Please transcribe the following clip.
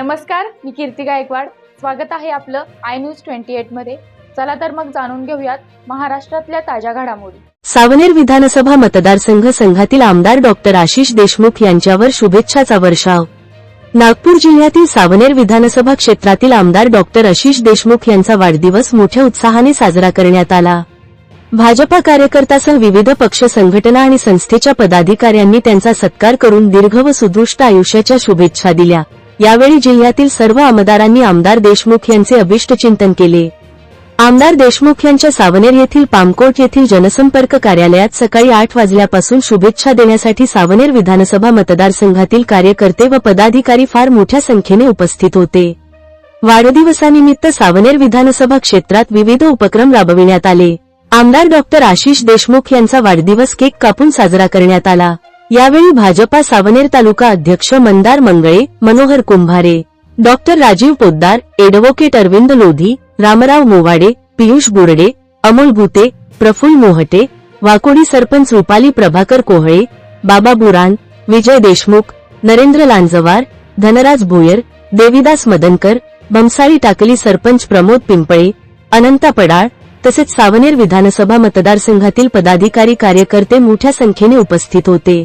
नमस्कार मी कीर्ती गायकवाड. स्वागत आहे आपलं आय न्यूज ट्वेंटी एटमध्ये. चला तर मग जाणून घेऊयात महाराष्ट्रातल्या ताज्या घडामोडी. सावनेर विधानसभा मतदारसंघ संघातील आमदार डॉक्टर आशिष देशमुख यांच्यावर शुभेच्छाचा वर्षाव. नागपूर जिल्ह्यातील सावनेर विधानसभा क्षेत्रातील आमदार डॉक्टर आशिष देशमुख यांचा वाढदिवस मोठ्या उत्साहाने साजरा करण्यात आला. भाजपा कार्यकर्त्यासह विविध पक्ष संघटना आणि संस्थेच्या पदाधिकाऱ्यांनी त्यांचा सत्कार करून दीर्घ व सुदृष्ट आयुष्याच्या शुभेच्छा दिल्या. यावेळी जिल्ह्यातील सर्व आमदारांनी आमदार देशमुख यांचे अभिष्टचिंतन केले. आमदार देशमुख यांच्या सावनेर येथील पामकोट येथील जनसंपर्क कार्यालयात सकाळी आठ वाजल्यापासून शुभेच्छा देण्यासाठी सावनेर विधानसभा मतदारसंघातील कार्यकर्ते व पदाधिकारी फार मोठ्या संख्येने उपस्थित होते. वाढदिवसानिमित्त सावनेर विधानसभा क्षेत्रात विविध उपक्रम राबविण्यात आले. आमदार डॉक्टर आशिष देशमुख यांचा वाढदिवस केक कापून साजरा करण्यात आला. यावेळी भाजपा सावनेर तालुका अध्यक्ष मंदार मंगळे मनोहर कुंभारे डॉक्टर राजीव पोद्दार एडव्होकेट अरविंद लोधी रामराव मोवाडे पियुष बुरडे अमोल भुते प्रफुल्ल मोहटे वाकोडी सरपंच रुपाली प्रभाकर कोहळे बाबा बुरान विजय देशमुख नरेंद्र लांजवार धनराज भोयर देविदास मदनकर बमसाळी टाकली सरपंच प्रमोद पिंपळे अनंता पडाळ तसेच सावनेर विधानसभा मतदारसंघातील पदाधिकारी कार्यकर्ते मोठ्या संख्येने उपस्थित होते.